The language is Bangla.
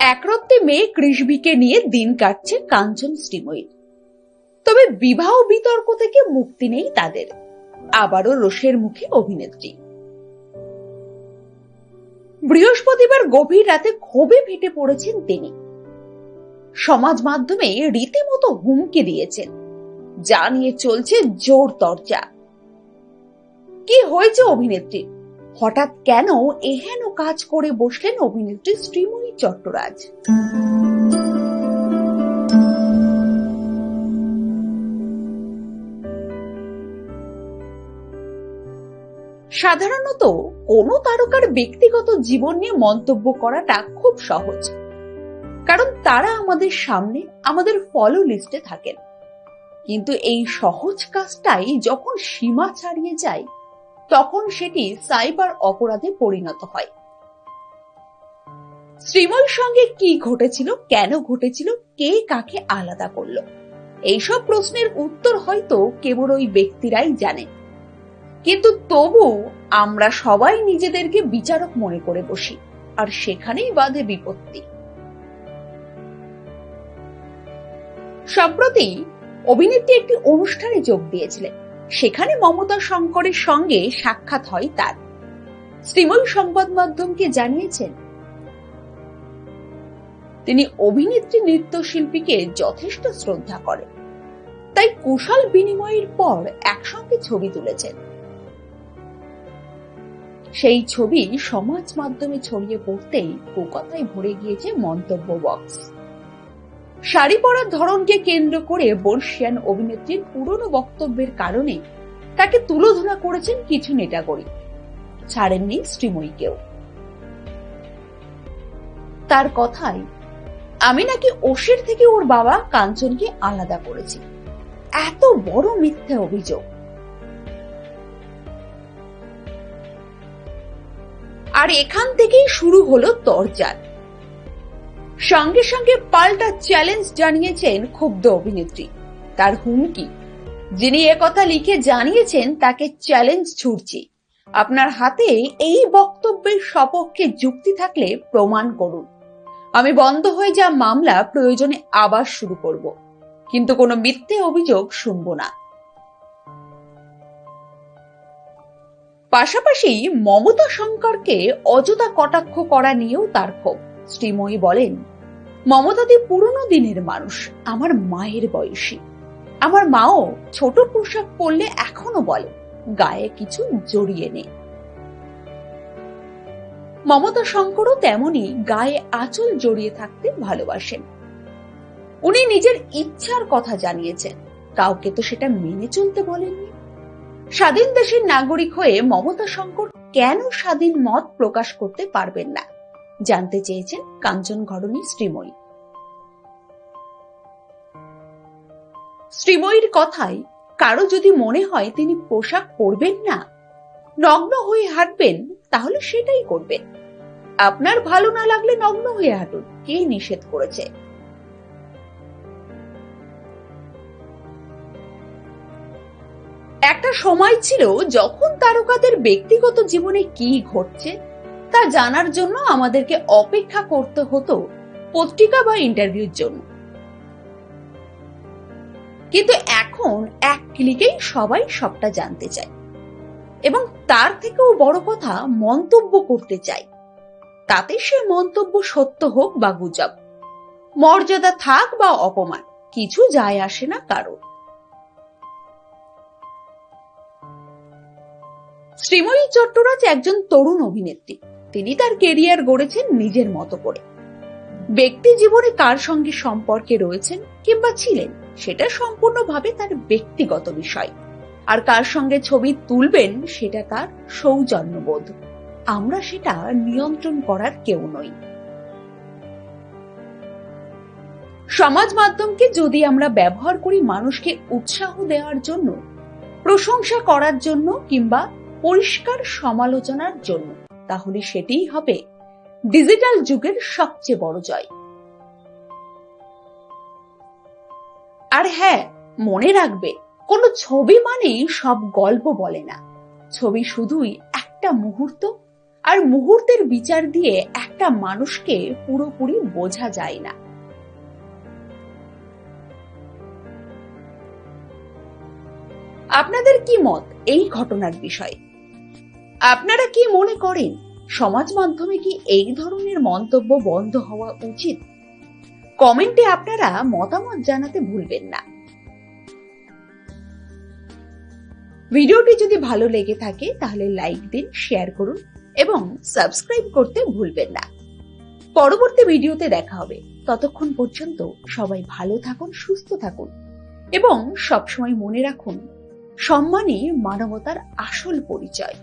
একরত্তে মেয়ে কৃষবিকে নিয়ে দিন কাটছে কাঞ্চন শ্রীময়ী। তবে বিবাহ বিতর্ক থেকে মুক্তি নেই তাদের। আবারও রোষের মুখে অভিনেত্রী। বৃহস্পতিবার গভীর রাতে ক্ষোভে ফেটে পড়েছেন তিনি। সমাজ মাধ্যমে রীতিমতো হুমকি দিয়েছেন। যা নিয়ে চলছে জোর তরজা। কি হয়েছে অভিনেত্রী? হঠাৎ কেন এহেন কাজ করে বসলেন অভিনেত্রী শ্রীময়ী? চট্টরাজ। সাধারণত কোনো তারকার ব্যক্তিগত জীবন নিয়ে মন্তব্য করাটা খুব সহজ। কারণ তারা আমাদের সামনে আমাদের ফলো লিস্টে থাকেন। কিন্তু এই সহজ কাজটাই যখন সীমা ছাড়িয়ে যায়, তখন সেটি সাইবার অপরাধে পরিণত হয়। শ্রীময়ের সঙ্গে কি ঘটেছিল, কেন ঘটেছিল, কে কাকে আলাদা করল? এইসব প্রশ্নের উত্তর হয়তো কেবল ওই ব্যক্তিরাই জানে। কিন্তু তবু আমরা সবাই নিজেদেরকে বিচারক মনে করে বসি, আর সেখানেই বাধে বিপত্তি। সম্প্রতি অভিনেত্রী একটি অনুষ্ঠানে যোগ দিয়েছিলেন, সেখানে মমতা শঙ্করের সঙ্গে সাক্ষাৎ হয় তার। শ্রীময়ী সংবাদ মাধ্যমকে জানিয়েছেন তিনি অভিনেত্রী নৃত্যশিল্পীকে যথেষ্ট শ্রদ্ধা করেন। তাই কুশল বিনিময়ের পর একসঙ্গে ছবি তুলেছেন। সেই ছবি সমাজ মাধ্যমে ছড়িয়ে পড়তেই কুকথায় ভরে গিয়েছে মন্তব্য বক্স। শাড়ি পরার ধরনকে কেন্দ্র করে বর্ষিয়ান অভিনেত্রীর পুরনো বক্তব্যের কারণে তাকে তুলোধনা করেছেন কিছু নেটাগরি। ছাড়েননি শ্রীময়ীকেও। তার কথায় আমি নাকি ওষের থেকে ওর বাবা কাঞ্চনকে আলাদা করেছি। এত বড় মিথ্যে অভিযোগ। আর এখান থেকেই শুরু হলো তরজার সঙ্গে সঙ্গে পাল্টা চ্যালেঞ্জ জানিয়েছেন ক্ষুব্ধ অভিনেত্রী। তার হুমকি। যিনি একথা লিখে জানিয়েছেন, তাকে চ্যালেঞ্জ ছুড়ছি। আপনার হাতে এই বক্তব্যের সপক্ষে যুক্তি থাকলে প্রমাণ করুন। আমি বন্ধ হয়ে যা মামলা প্রয়োজনে আবার শুরু করব। কিন্তু কোনো মিথ্যে অভিযোগ শুনব না। পাশাপাশি মমতা শঙ্করকে অযথা কটাক্ষ করা নিয়েও তার ক্ষোভ। শ্রীময়ী বলেন মমতাদি পুরনো দিনের মানুষ, আমার মায়ের বয়সী। আমার মাও ছোট পোশাক পরলে এখনও বলে, গায়ে কিছু জড়িয়ে নে মমতা শঙ্করও তেমনি গায়ে আঁচল জড়িয়ে থাকতে ভালোবাসেন। উনি নিজের ইচ্ছার কথা জানিয়েছেন, কাউকে তো সেটা মেনে চলতে বলেননি। স্বাধীন দেশের নাগরিক হয়ে মমতা শঙ্কর কেন স্বাধীন মত প্রকাশ করতে পারবেন না? জানতে চেয়েছেন কাঞ্চন ঘরণী শ্রীময়ী। শ্রীময়ীর কথায় কারও যদি মনে হয় তিনি পোশাক পরবেন না, নগ্ন হয়ে হাঁটবেন তাহলে সেটাই করবেন আপনার ভালো না লাগলে নগ্ন হয়ে হাঁটুন, কে নিষেধ করেছে? একটা সময় ছিল যখন তারকাদের ব্যক্তিগত জীবনে কি ঘটছে, তা জানার জন্য আমাদেরকে অপেক্ষা করতে হতো পত্রিকা বা ইন্টারভিউর জন্য। কিন্তু এখন এক ক্লিকেই সবাই সবটা জানতে চায়। এবং তার থেকেও বড় কথা মন্তব্য করতে চাই। তাতে সে মন্তব্য সত্য হোক বা গুজব, মর্যাদা থাক বা অপমান, কিছু যায় আসে না কারও। শ্রীময়ী চট্টরাজ একজন তরুণ অভিনেত্রী। তিনি তার কেরিয়ার গড়েছেন নিজের মতো করে। ব্যক্তি জীবনে কার সঙ্গে সম্পর্কে রয়েছেন কিংবা ছিলেন, সেটা সম্পূর্ণভাবে তার ব্যক্তিগত বিষয়। আর কার সঙ্গে ছবি তুলবেন সেটা তার সৌজন্যবোধ। আমরা সেটা নিয়ন্ত্রণ করার কেউ নই। সমাজ মাধ্যমকে যদি আমরা ব্যবহার করি মানুষকে উৎসাহ দেওয়ার জন্য, প্রশংসা করার জন্য কিংবা পরিষ্কার সমালোচনার জন্য, তাহলে সেটিই হবে ডিজিটাল যুগের সবচেয়ে বড় জয়। আর হ্যাঁ মনে রাখবে কোনো ছবি মানেই সব গল্প বলে না। ছবি শুধুই একটা মুহূর্ত আর মুহূর্তের বিচার দিয়ে একটা মানুষকে পুরোপুরি বোঝা যায় না। আপনাদের কি মত এই ঘটনার বিষয়ে? আপনারা কি মনে করেন সমাজ মাধ্যমে কি এই ধরনের মন্তব্য বন্ধ হওয়া উচিত? কমেন্টে আপনারা মতামত জানাতে ভুলবেন না। ভিডিওটি যদি ভালো লেগে থাকে, তাহলে লাইক দিন শেয়ার করুন এবং সাবস্ক্রাইব করতে ভুলবেন না। পরবর্তী ভিডিওতে দেখা হবে। ততক্ষণ পর্যন্ত সবাই ভালো থাকুন, সুস্থ থাকুন এবং সবসময় মনে রাখুন, সম্মানই মানবতার আসল পরিচয়।